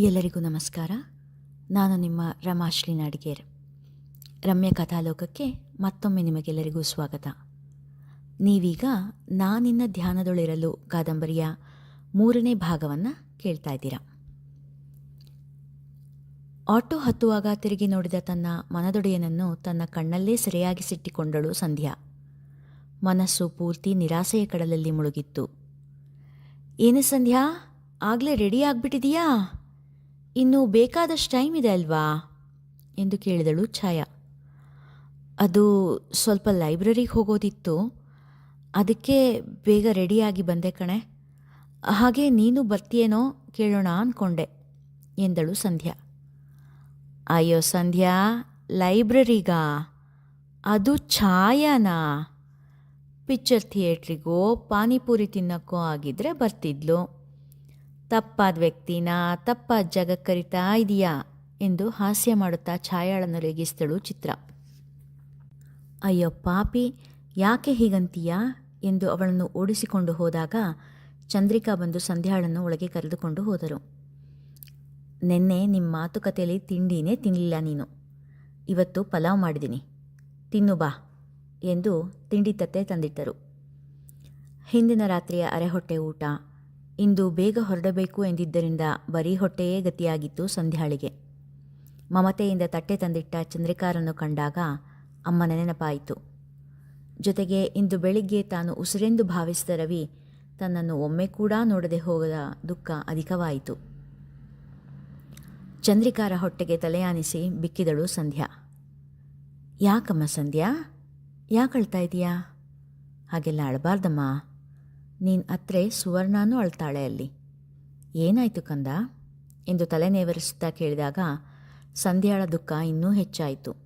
ಎಲ್ಲರಿಗೂ ನಮಸ್ಕಾರ. ನಾನು ನಿಮ್ಮ ರಮಾಶ್ಲಿ ನಾಡಿಗೇರ್ ರಮ್ಯ ಕಥಾಲೋಕಕ್ಕೆ ಮತ್ತೊಮ್ಮೆ ನಿಮಗೆಲ್ಲರಿಗೂ ಸ್ವಾಗತ. ನೀವೀಗ ನಾನಿನ್ನ ಧ್ಯಾನದೊಳಿರಲು ಕಾದಂಬರಿಯ ಮೂರನೇ ಭಾಗವನ್ನು ಕೇಳ್ತಾ ಇದ್ದೀರಾ. ಆಟೋ ಹತ್ತುವಾಗ ತಿರುಗಿ ನೋಡಿದ ತನ್ನ ಮನದೊಡೆಯನನ್ನು ತನ್ನ ಕಣ್ಣಲ್ಲೇ ಸೆರೆಯಾಗಿಸಿಟ್ಟಿಕೊಂಡಳು ಸಂಧ್ಯಾ. ಮನಸ್ಸು ಪೂರ್ತಿ ನಿರಾಸೆಯ ಕಡಲಲ್ಲಿ ಮುಳುಗಿತ್ತು. ಏನೇ ಸಂಧ್ಯಾ, ಆಗಲೇ ರೆಡಿ ಆಗ್ಬಿಟ್ಟಿದೀಯಾ? ಇನ್ನು ಬೇಕಾದಷ್ಟು ಟೈಮ್ ಇದೆ ಅಲ್ವಾ? ಎಂದು ಕೇಳಿದಳು ಛಾಯಾ. ಅದು ಸ್ವಲ್ಪ ಲೈಬ್ರರಿಗೆ ಹೋಗೋದಿತ್ತು. ಅದಕ್ಕೆ ಬೇಗ ರೆಡಿಯಾಗಿ ಬಂದೆ ಕಣೆ. ಹಾಗೆ ನೀನು ಬರ್ತೀಯೇನೋ ಕೇಳೋಣ ಅಂದ್ಕೊಂಡೆ ಎಂದಳು ಸಂಧ್ಯಾ. ಅಯ್ಯೋ ಸಂಧ್ಯಾ, ಲೈಬ್ರರಿಗ? ಅದು ಛಾಯಾನಾ? ಪಿಕ್ಚರ್ ಥಿಯೇಟ್ರಿಗೋ ಪಾನಿಪುರಿ ತಿನ್ನೋಕ್ಕೋ ಆಗಿದ್ರೆ ಬರ್ತಿದ್ಲು. ತಪ್ಪಾದ ವ್ಯಕ್ತಿನ, ತಪ್ಪಾದ ಜಾಗಕ್ಕೆ ಕರಿತಾ ಇದೀಯಾ ಎಂದು ಹಾಸ್ಯ ಮಾಡುತ್ತಾ ಛಾಯಾಳನ್ನು ರೇಗಿಸಿದಳು ಚಿತ್ರ. ಅಯ್ಯೋ ಪಾಪಿ, ಯಾಕೆ ಹೀಗಂತೀಯಾ ಎಂದು ಅವಳನ್ನು ಓಡಿಸಿಕೊಂಡು ಹೋದಾಗ ಚಂದ್ರಿಕಾ ಬಂದು ಸಂಧ್ಯಾಳನ್ನು ಒಳಗೆ ಕರೆದುಕೊಂಡು ಹೋದರು. ನಿನ್ನೆ ನಿಮ್ಮ ಮಾತುಕತೆಯಲ್ಲಿ ತಿಂಡಿನೇ ತಿನ್ನಲಿಲ್ಲ ನೀನು. ಇವತ್ತು ಪಲಾವ್ ಮಾಡಿದ್ದೀನಿ. ತಿನ್ನು ಬಾ ಎಂದು ತಿಂಡಿ ತತ್ತೆ ತಂದಿಟ್ಟರು. ಹಿಂದಿನ ರಾತ್ರಿಯ ಅರೆಹೊಟ್ಟೆ ಊಟ ಇಂದು ಬೇಗ ಹೊರಡಬೇಕು ಎಂದಿದ್ದರಿಂದ ಬರೀ ಹೊಟ್ಟೆಯೇ ಗತಿಯಾಗಿತ್ತು ಸಂಧ್ಯಾಳಿಗೆ. ಮಮತೆಯಿಂದ ತಟ್ಟೆ ತಂದಿಟ್ಟ ಚಂದ್ರಿಕಾರನ್ನು ಕಂಡಾಗ ಅಮ್ಮನ ನೆನಪಾಯಿತು. ಜೊತೆಗೆ ಇಂದು ಬೆಳಿಗ್ಗೆ ತಾನು ಉಸಿರೆಂದು ಭಾವಿಸಿದ ರವಿ ತನ್ನನ್ನು ಒಮ್ಮೆ ಕೂಡ ನೋಡದೆ ಹೋಗದ ದುಃಖ ಅಧಿಕವಾಯಿತು. ಚಂದ್ರಿಕಾರ ಹೊಟ್ಟೆಗೆ ತಲೆಯಾನಿಸಿ ಬಿಕ್ಕಿದಳು ಸಂಧ್ಯಾ. ಯಾಕಮ್ಮ ಸಂಧ್ಯಾ? ಯಾಕೆ ಅಳ್ತಾ ಇದೀಯಾ? ಹಾಗೆಲ್ಲ ಅಳಬಾರ್ದಮ್ಮ. ನೀನು ಅತ್ರೆ ಸುವರ್ಣನೂ ಅಳ್ತಾಳೆ ಅಲ್ಲಿ. ಏನಾಯಿತು ಕಂದ? ಎಂದು ತಲೆನೇವರಿಸುತ್ತಾ ಕೇಳಿದಾಗ ಸಂಧ್ಯಾಳ ದುಃಖ ಇನ್ನೂ ಹೆಚ್ಚಾಯಿತು.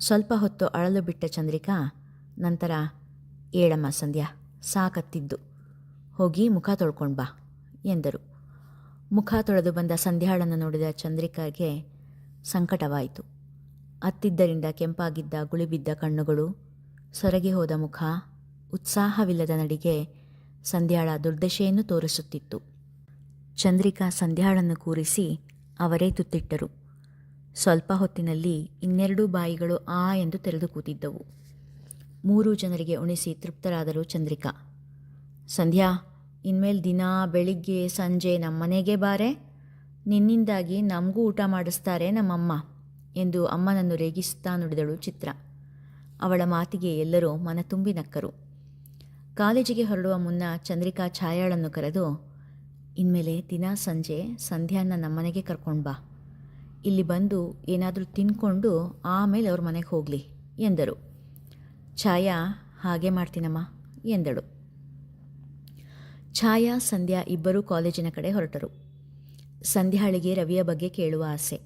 ಸ್ವಲ್ಪ ಹೊತ್ತು ಅಳಲು ಬಿಟ್ಟ ಚಂದ್ರಿಕಾ ನಂತರ, ಏಳಮ್ಮ ಸಂಧ್ಯಾ, ಸಾಕತ್ತಿದ್ದು. ಹೋಗಿ ಮುಖ ತೊಳ್ಕೊಂಡು ಬಾ, ಎಂದರು. ಮುಖ ತೊಳೆದು ಬಂದ ಸಂಧ್ಯಾಳನ್ನು ನೋಡಿದ ಚಂದ್ರಿಕಾಗೆ ಸಂಕಟವಾಯಿತು. ಅತ್ತಿದ್ದರಿಂದ ಕೆಂಪಾಗಿದ್ದ ಗುಳಿಬಿದ್ದ ಕಣ್ಣುಗಳು, ಸೊರಗಿ ಹೋದ ಮುಖ, ಉತ್ಸಾಹವಿಲ್ಲದ ನಡಿಗೆ ಸಂಧ್ಯಾಳ ದುರ್ದಶೆಯನ್ನು ತೋರಿಸುತ್ತಿತ್ತು. ಚಂದ್ರಿಕಾ ಸಂಧ್ಯಾಳನ್ನು ಕೂರಿಸಿ ಅವರೇ ತುತ್ತಿಟ್ಟರು. ಸ್ವಲ್ಪ ಹೊತ್ತಿನಲ್ಲಿ ಇನ್ನೆರಡೂ ಬಾಯಿಗಳು ಆ ಎಂದು ತೆರೆದು ಕೂತಿದ್ದವು. ಮೂರು ಜನರಿಗೆ ಉಣಿಸಿ ತೃಪ್ತರಾದರು ಚಂದ್ರಿಕಾ. ಸಂಧ್ಯಾ, ಇನ್ಮೇಲೆ ದಿನ ಬೆಳಿಗ್ಗೆ ಸಂಜೆ ನಮ್ಮನೆಗೆ ಬಾರೆ. ನಿನ್ನಿಂದಾಗಿ ನಮಗೂ ಊಟ ಮಾಡಿಸ್ತಾರೆ ನಮ್ಮಮ್ಮ ಎಂದು ಅಮ್ಮನನ್ನು ರೇಗಿಸುತ್ತಾ ನುಡಿದಳು ಚಿತ್ರ. ಅವಳ ಮಾತಿಗೆ ಎಲ್ಲರೂ ಮನತುಂಬಿ ನಕ್ಕರು. ಕಾಲೇಜಿಗೆ ಹೊರಡುವ ಮುನ್ನ ಚಂದ್ರಿಕಾ ಛಾಯಾಳನ್ನು ಕರೆದು, ಇನ್ಮೇಲೆ ದಿನ ಸಂಜೆ ಸಂಧ್ಯಾನ ನಮ್ಮನೆಗೆ ಕರ್ಕೊಂಡು ಬಾ. ಇಲ್ಲಿ ಬಂದು ಏನಾದರೂ ತಿನ್ಕೊಂಡು ಆಮೇಲೆ ಅವ್ರ ಮನೆಗೆ ಹೋಗಲಿ, ಎಂದರು. ಛಾಯಾ, ಹಾಗೆ ಮಾಡ್ತೀನಮ್ಮ, ಎಂದಳು. ಛಾಯಾ, ಸಂಧ್ಯಾ ಇಬ್ಬರೂ ಕಾಲೇಜಿನ ಕಡೆ ಹೊರಟರು. ಸಂಧ್ಯಾಳಿಗೆ ರವಿಯ ಬಗ್ಗೆ ಕೇಳುವ ಆಸೆ,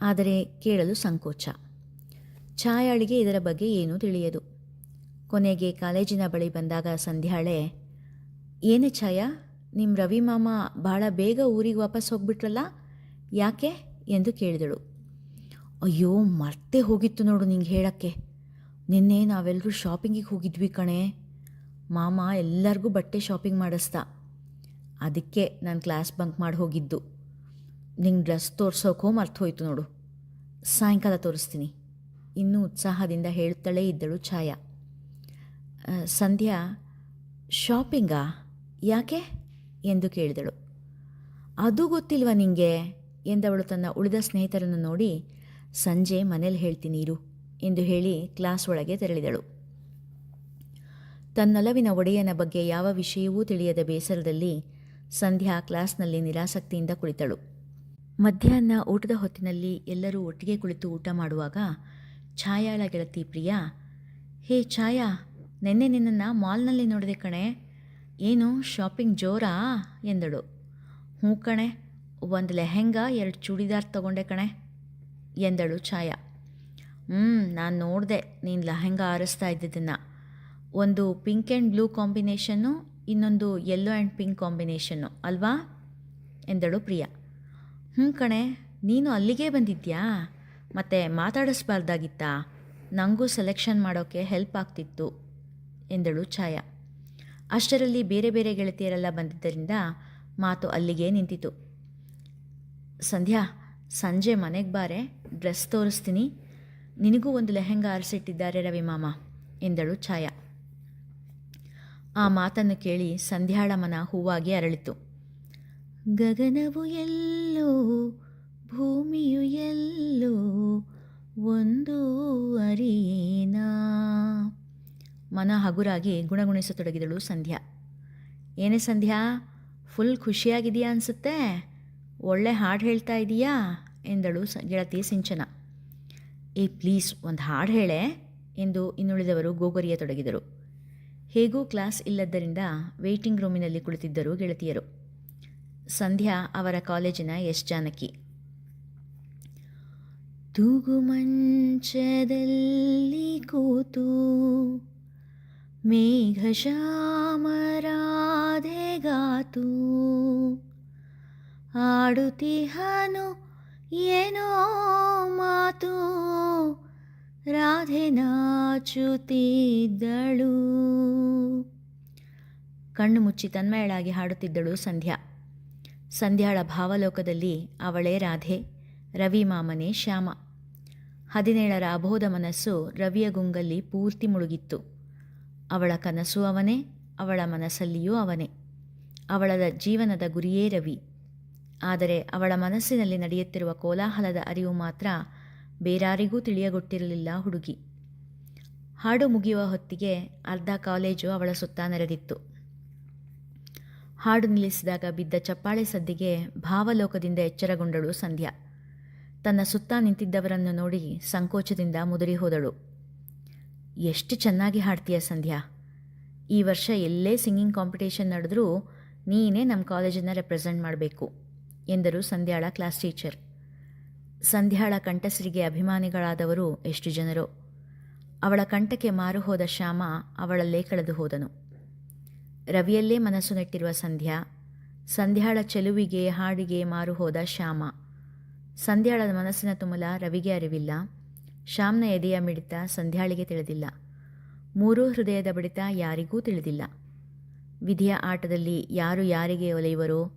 ಆದರೆ ಕೇಳಲು ಸಂಕೋಚ. ಛಾಯಾಳಿಗೆ ಇದರ ಬಗ್ಗೆ ಏನೂ ತಿಳಿಯದು. ಕೊನೆಗೆ ಕಾಲೇಜಿನ ಬಳಿ ಬಂದಾಗ ಸಂಧ್ಯಾಳೆ ಏನು ಛಾಯಾ ನಿಮ್ಮ ರವಿ ಮಾಮ ಭಾಳ ಬೇಗ ಊರಿಗೆ ವಾಪಸ್ ಹೋಗ್ಬಿಟ್ರಲ್ಲ? ಯಾಕೆ? ಎಂದು ಕೇಳಿದಳು. ಅಯ್ಯೋ, ಮರ್ತೇ ಹೋಗಿತ್ತು ನೋಡು ನಿಂಗೆ ಹೇಳಕ್ಕೆ. ನಿನ್ನೆ ನಾವೆಲ್ಲರೂ ಶಾಪಿಂಗಿಗೆ ಹೋಗಿದ್ವಿ ಕಣೆ. ಮಾಮ ಎಲ್ಲರಿಗೂ ಬಟ್ಟೆ ಶಾಪಿಂಗ್ ಮಾಡಿಸ್ತಾ ಅದಕ್ಕೆ ನಾನು ಕ್ಲಾಸ್ ಬಂಕ್ ಮಾಡಿ ಹೋಗಿದ್ದು. ನಿಂಗೆ ಡ್ರೆಸ್ ತೋರ್ಸೋಕೋ ಮರ್ತು ಹೋಯ್ತು ನೋಡು. ಸಾಯಂಕಾಲ ತೋರಿಸ್ತೀನಿ. ಇನ್ನೂ ಉತ್ಸಾಹದಿಂದ ಹೇಳುತ್ತಲೇ ಇದ್ದಳು ಛಾಯಾ. ಸಂಧ್ಯಾ ಶಾಪಿಂಗಾ ಯಾಕೆ? ಎಂದು ಕೇಳಿದಳು. ಅದು ಗೊತ್ತಿಲ್ವ ನಿಂಗೆ? ಎಂದವಳು ತನ್ನ ಉಳಿದ ಸ್ನೇಹಿತರನ್ನು ನೋಡಿ, ಸಂಜೆ ಮನೇಲಿ ಹೇಳ್ತೀನಿ ಇರು ಎಂದು ಹೇಳಿ ಕ್ಲಾಸ್ ಒಳಗೆ ತೆರಳಿದಳು. ತನ್ನೊಲವಿನ ಒಡೆಯನ ಬಗ್ಗೆ ಯಾವ ವಿಷಯವೂ ತಿಳಿಯದ ಬೇಸರದಲ್ಲಿ ಸಂಧ್ಯಾ ಕ್ಲಾಸ್ನಲ್ಲಿ ನಿರಾಸಕ್ತಿಯಿಂದ ಕುಳಿತಳು. ಮಧ್ಯಾಹ್ನ ಊಟದ ಹೊತ್ತಿನಲ್ಲಿ ಎಲ್ಲರೂ ಒಟ್ಟಿಗೆ ಕುಳಿತು ಊಟ ಮಾಡುವಾಗ, ಛಾಯಾಳ ಗೆಳತಿ ಪ್ರಿಯಾ, ಹೇ ಛಾಯಾ ನೆನ್ನೆ ನಿನ್ನನ್ನು ಮಾಲ್ನಲ್ಲಿ ನೋಡಿದೆ ಕಣೆ. ಏನು, ಶಾಪಿಂಗ್ ಜೋರಾ? ಎಂದಳು. ಹ್ಞೂ ಕಣೆ, ಒಂದು ಲೆಹೆಂಗಾ, ಎರಡು ಚೂಡಿದಾರ್ ತಗೊಂಡೆ ಕಣೆ, ಎಂದಳು ಛಾಯಾ. ಹ್ಞೂ ನಾನು ನೋಡಿದೆ, ನೀನು ಲೆಹೆಂಗಾ ಆರಿಸ್ತಾ ಇದ್ದಿದ್ದನ್ನು. ಒಂದು ಪಿಂಕ್ ಆ್ಯಂಡ್ ಬ್ಲೂ ಕಾಂಬಿನೇಷನ್ನು, ಇನ್ನೊಂದು ಯೆಲ್ಲೋ ಆ್ಯಂಡ್ ಪಿಂಕ್ ಕಾಂಬಿನೇಷನ್ನು, ಅಲ್ವಾ? ಎಂದಳು ಪ್ರಿಯಾ. ಹ್ಞೂ ಕಣೆ, ನೀನು ಅಲ್ಲಿಗೇ ಬಂದಿದ್ಯಾ? ಮತ್ತು ಮಾತಾಡಿಸ್ಬಾರ್ದಾಗಿತ್ತಾ? ನನಗೂ ಸೆಲೆಕ್ಷನ್ ಮಾಡೋಕ್ಕೆ ಹೆಲ್ಪ್ ಆಗ್ತಿತ್ತು. ಎಂದಳು ಛಾಯಾ. ಅಷ್ಟರಲ್ಲಿ ಬೇರೆ ಬೇರೆ ಗೆಳತಿಯರೆಲ್ಲ ಬಂದಿದ್ದರಿಂದ ಮಾತು ಅಲ್ಲಿಗೆ ನಿಂತಿತು. ಸಂಧ್ಯಾ, ಸಂಜೆ ಮನೆಗೆ ಬಾರೆ, ಡ್ರೆಸ್ ತೋರಿಸ್ತೀನಿ. ನಿನಗೂ ಒಂದು ಲೆಹೆಂಗಾ ಆರಿಸಿಟ್ಟಿದ್ದಾರೆ ರವಿ ಮಾಮ, ಎಂದಳು ಛಾಯಾ. ಆ ಮಾತನ್ನು ಕೇಳಿ ಸಂಧ್ಯಾಳ ಮನ ಹೂವಾಗಿ ಅರಳಿತು. ಗಗನವು ಎಲ್ಲೋ, ಭೂಮಿಯು ಎಲ್ಲೋ, ಒಂದು ಅರಿಯೇನಾ? ಮನ ಹಗುರಾಗಿ ಗುಣಗುಣಿಸತೊಡಗಿದಳು ಸಂಧ್ಯಾ. ಏನೇ ಸಂಧ್ಯಾ, ಫುಲ್ ಖುಷಿಯಾಗಿದೆಯಾ ಅನಿಸುತ್ತೆ? ಒಳ್ಳೆ ಹಾಡು ಹೇಳ್ತಾ ಇದೀಯಾ? ಎಂದಳು ಗೆಳತಿ ಸಿಂಚನ. ಏ, ಪ್ಲೀಸ್, ಒಂದು ಹಾಡು ಹೇಳೆ, ಎಂದು ಇನ್ನುಳಿದವರು ಗೋಗರಿಯತೊಡಗಿದರು. ಹೇಗೂ ಕ್ಲಾಸ್ ಇಲ್ಲದ್ದರಿಂದ ವೇಟಿಂಗ್ ರೂಮಿನಲ್ಲಿ ಕುಳಿತಿದ್ದರು ಗೆಳತಿಯರು. ಸಂಧ್ಯಾ ಅವರ ಕಾಲೇಜಿನ ಎಸ್ ಜಾನಕಿ. ತೂಗು ಮಂಚದಲ್ಲಿ ಕೂತು ಮೇಘ ಶ್ಯಾಮರಾಧೆಗಾತು ಆಡುತ್ತಿಹನು ಏನೋ ಮಾತು. ರಾಧೆ ನಾಚುತ್ತಿದ್ದಳು. ಕಣ್ಣು ಮುಚ್ಚಿ ತನ್ಮಯಳಾಗಿ ಹಾಡುತ್ತಿದ್ದಳು ಸಂಧ್ಯಾ. ಸಂಧ್ಯಾಳ ಭಾವಲೋಕದಲ್ಲಿ ಅವಳೇ ರಾಧೆ, ರವಿ ಮಾಮನೆ ಶ್ಯಾಮ. ಹದಿನೇಳರ ಅಬೋಧ ಮನಸ್ಸು ರವಿಯ ಗುಂಗಲ್ಲಿ ಪೂರ್ತಿ ಮುಳುಗಿತ್ತು. ಅವಳ ಕನಸು ಅವನೇ, ಅವಳ ಮನಸ್ಸಲ್ಲಿಯೂ ಅವನೇ. ಅವಳ ಜೀವನದ ಗುರಿಯೇ ರವಿ. ಆದರೆ ಅವಳ ಮನಸ್ಸಿನಲ್ಲಿ ನಡೆಯುತ್ತಿರುವ ಕೋಲಾಹಲದ ಅರಿವು ಮಾತ್ರ ಬೇರಾರಿಗೂ ತಿಳಿಯಗೊಟ್ಟಿರಲಿಲ್ಲ ಹುಡುಗಿ. ಹಾಡು ಮುಗಿಯುವ ಹೊತ್ತಿಗೆ ಅರ್ಧ ಕಾಲೇಜು ಅವಳ ಸುತ್ತ ನೆರೆದಿತ್ತು. ಹಾಡು ನಿಲ್ಲಿಸಿದಾಗ ಬಿದ್ದ ಚಪ್ಪಾಳೆ ಸದ್ದಿಗೆ ಭಾವಲೋಕದಿಂದ ಎಚ್ಚರಗೊಂಡಳು ಸಂಧ್ಯಾ. ತನ್ನ ಸುತ್ತ ನಿಂತಿದ್ದವರನ್ನು ನೋಡಿ ಸಂಕೋಚದಿಂದ ಮುದುರಿ ಹೋದಳು. ಎಷ್ಟು ಚೆನ್ನಾಗಿ ಹಾಡ್ತೀಯ ಸಂಧ್ಯಾ? ಈ ವರ್ಷ ಎಲ್ಲೇ ಸಿಂಗಿಂಗ್ ಕಾಂಪಿಟೇಷನ್ ನಡೆದರೂ ನೀನೇ ನಮ್ಮ ಕಾಲೇಜನ್ನು ರೆಪ್ರೆಸೆಂಟ್ ಮಾಡಬೇಕು, ಎಂದರು ಸಂಧ್ಯಾಳ ಕ್ಲಾಸ್ ಟೀಚರ್. ಸಂಧ್ಯಾಳ ಕಂಠಸಿರಿಗೆ ಅಭಿಮಾನಿಗಳಾದವರು ಎಷ್ಟು ಜನರೋ. ಅವಳ ಕಂಠಕ್ಕೆ ಮಾರು ಹೋದ ಶ್ಯಾಮ ಅವಳಲ್ಲೇ ಕಳೆದು ಹೋದನು. ರವಿಯಲ್ಲೇ ಮನಸ್ಸು ನೆಟ್ಟಿರುವ ಸಂಧ್ಯಾ, ಸಂಧ್ಯಾಳ ಚೆಲುವಿಗೆ ಹಾಡಿಗೆ ಮಾರು ಹೋದ ಶ್ಯಾಮ. ಸಂಧ್ಯಾಳ ಮನಸ್ಸಿನ ತುಮಲ ರವಿಗೆ ಅರಿವಿಲ್ಲ. ಶ್ಯಾಮ್ನ ಎದೆಯ ಮಿಡಿತ ಸಂಧ್ಯಾಳಿಗೆ ತಿಳಿದಿಲ್ಲ. ಮೂರೂ ಹೃದಯದ ಬಡಿತ ಯಾರಿಗೂ ತಿಳಿದಿಲ್ಲ. ವಿಧಿಯ ಆಟದಲ್ಲಿ ಯಾರು ಯಾರಿಗೆ ಒಲೆಯುವರೋ,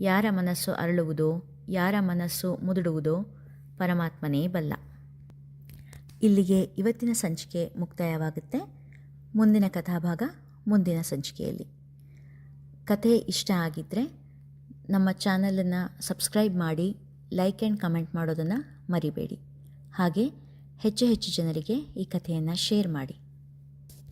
ಯಾರ ಮನಸ್ಸು ಅರಳುವುದೋ, ಯಾರ ಮನಸ್ಸು ಮುದುಡುವುದೋ ಪರಮಾತ್ಮನೇ ಬಲ್ಲ. ಇಲ್ಲಿಗೆ ಇವತ್ತಿನ ಸಂಚಿಕೆ ಮುಕ್ತಾಯವಾಗುತ್ತೆ. ಮುಂದಿನ ಕಥಾಭಾಗ ಮುಂದಿನ ಸಂಚಿಕೆಯಲ್ಲಿ. ಕಥೆ ಇಷ್ಟ ಆಗಿದ್ದರೆ ನಮ್ಮ ಚಾನಲನ್ನು ಸಬ್ಸ್ಕ್ರೈಬ್ ಮಾಡಿ, ಲೈಕ್ ಆ್ಯಂಡ್ ಕಮೆಂಟ್ ಮಾಡೋದನ್ನು ಮರಿಬೇಡಿ. ಹಾಗೆ ಹೆಚ್ಚು ಹೆಚ್ಚು ಜನರಿಗೆ ಈ ಕಥೆಯನ್ನು ಶೇರ್ ಮಾಡಿ.